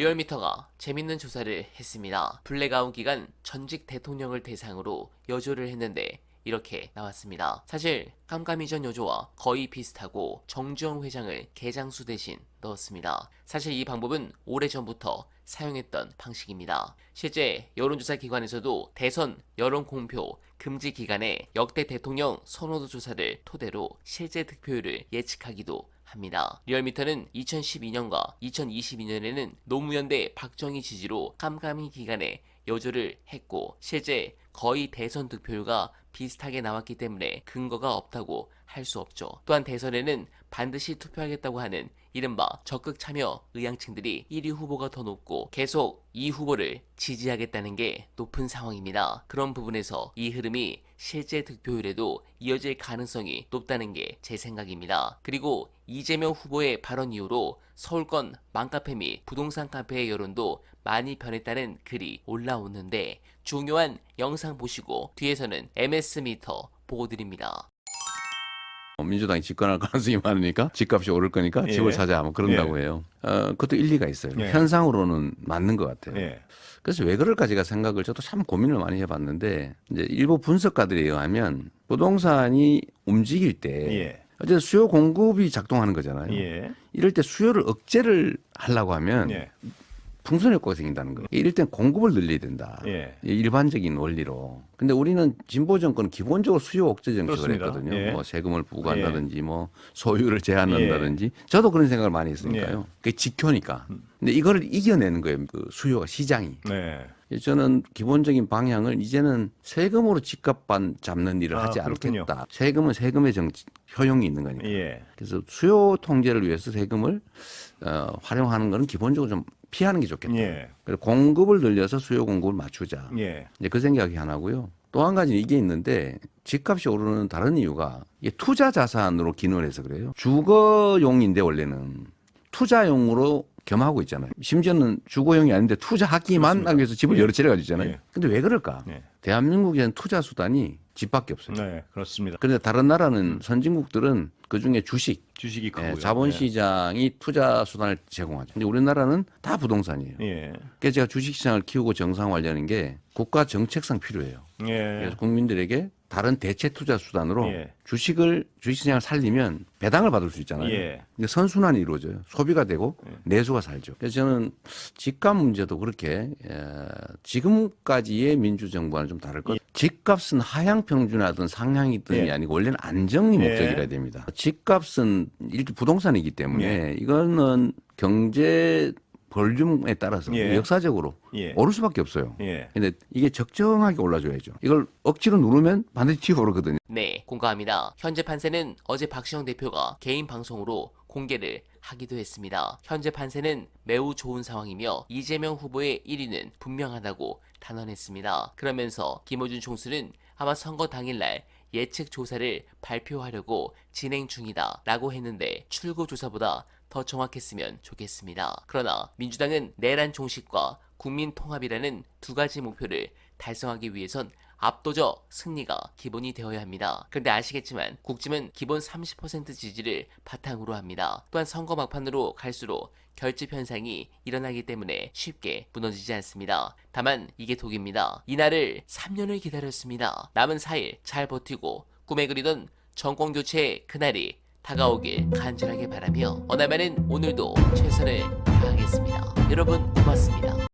리얼미터가 재밌는 조사를 했습니다. 블랙아웃 기간 전직 대통령을 대상으로 여조를 했는데 이렇게 나왔습니다. 사실 깜깜이 전 여조와 거의 비슷하고 정주영 회장을 개장수 대신 넣었습니다. 사실 이 방법은 오래전부터 사용했던 방식입니다. 실제 여론조사 기관에서도 대선 여론 공표 금지 기간에 역대 대통령 선호도 조사를 토대로 실제 득표율을 예측하기도 합니다. 리얼미터는 2012년과 2022년에는 노무현 대 박정희 지지로 깜깜이 기간에 여조를 했고 실제 거의 대선 득표율과 비슷하게 나왔기 때문에 근거가 없다고 할 수 없죠. 또한 대선에는 반드시 투표하겠다고 하는 이른바 적극 참여 의향층들이 1위 후보가 더 높고 계속 이 후보를 지지하겠다는 게 높은 상황입니다. 그런 부분에서 이 흐름이 실제 득표율에도 이어질 가능성이 높다는 게 제 생각입니다. 그리고 이재명 후보의 발언 이후로 서울권 맘카페 및 부동산 카페의 여론도 많이 변했다는 글이 올라오는데 중요한 영상 보시고 뒤에서는 MS 미터 보고 드립니다. 어, 민주당이 집권할 가능성이 많으니까 집값이 오를 거니까 예. 집을 사자 뭐 그런다고 해요. 어, 그것도 일리가 있어요. 예. 현상으로는 맞는 것 같아요. 예. 그래서 왜 그럴까 제가 생각을 저도 참 고민을 많이 해봤는데 이제 일부 분석가들에 의하면 부동산이 움직일 때 예. 어쨌든 수요 공급이 작동하는 거잖아요. 예. 이럴 때 수요를 억제를 하려고 하면 예. 풍선 효과가 생긴다는 거예요. 이럴 땐 공급을 늘려야 된다. 예. 일반적인 원리로. 근데 우리는 진보 정권은 기본적으로 수요 억제 정책을 그렇습니다. 했거든요. 예. 뭐 세금을 부과한다든지 뭐 소유를 제한한다든지 예. 저도 그런 생각을 많이 했으니까요. 그게 지켜니까. 근데 이거를 이겨내는 거예요. 그 수요가 시장이. 네. 저는 기본적인 방향을 이제는 세금으로 집값만 잡는 일을 아, 하지 그렇군요. 않겠다. 세금은 세금의 정치, 효용이 있는 거니까. 예. 그래서 수요 통제를 위해서 세금을 어, 활용하는 거는 기본적으로 좀 피하는 게 좋겠다. 예. 그리고 공급을 늘려서 수요 공급을 맞추자. 예. 이제 그 생각이 하나고요. 또 한 가지 이게 있는데 집값이 오르는 다른 이유가 이게 투자 자산으로 기능을 해서 그래요. 주거용인데 원래는 투자용으로 겸하고 있잖아요. 심지어는 주거용이 아닌데 투자하기만. 하기 위해서 집을 예. 여러 채를 가지고 있잖아요. 예. 근데 왜 그럴까? 예. 대한민국에는 투자 수단이 집밖에 없어요. 네, 그렇습니다. 그런데 다른 나라는 선진국들은 그 중에 주식, 주식이 예, 크고요. 자본시장이 투자 수단을 제공하죠. 근데 우리나라는 다 부동산이에요. 예. 예. 그래서 제가 주식시장을 키우고 정상화하려는 게 국가 정책상 필요해요. 예. 그래서 국민들에게 다른 대체 투자 수단으로 예. 주식을 주식시장을 살리면 배당을 받을 수 있잖아요. 예. 근데 선순환이 이루어져요. 소비가 되고 내수가 살죠. 그래서 저는 집값 문제도 그렇게 에, 지금까지의 민주정부와는 좀 다를 것. 집값은 하향 평준화든 상향이든이 예. 아니고 원래는 안정이 예. 목적이라 됩니다. 집값은 일종 부동산이기 때문에 예. 이거는 경제 볼륨에 따라서 예. 역사적으로 예. 오를 수밖에 없어요. 예. 근데 이게 적정하게 올라줘야죠. 이걸 억지로 누르면 반드시 튀어 오르거든요. 네, 공감합니다. 현재 판세는 어제 박시영 대표가 개인 방송으로 공개를 하기도 했습니다. 현재 판세는 매우 좋은 상황이며 이재명 후보의 1위는 분명하다고 단언했습니다. 그러면서 김어준 총수는 아마 선거 당일날 예측 조사를 발표하려고 진행 중이다 라고 했는데 출구 조사보다 더 정확했으면 좋겠습니다. 그러나 민주당은 내란 종식과 국민 통합이라는 두 가지 목표를 달성하기 위해선 압도적 승리가 기본이 되어야 합니다. 그런데 아시겠지만 국짐은 기본 30% 지지를 바탕으로 합니다. 또한 선거 막판으로 갈수록 결집 현상이 일어나기 때문에 쉽게 무너지지 않습니다. 다만 이게 독입니다. 이날을 3년을 기다렸습니다. 남은 4일 잘 버티고 꿈에 그리던 정권 교체의 그날이 다가오길 간절하게 바라며 어나마는 오늘도 최선을 다하겠습니다. 여러분 고맙습니다.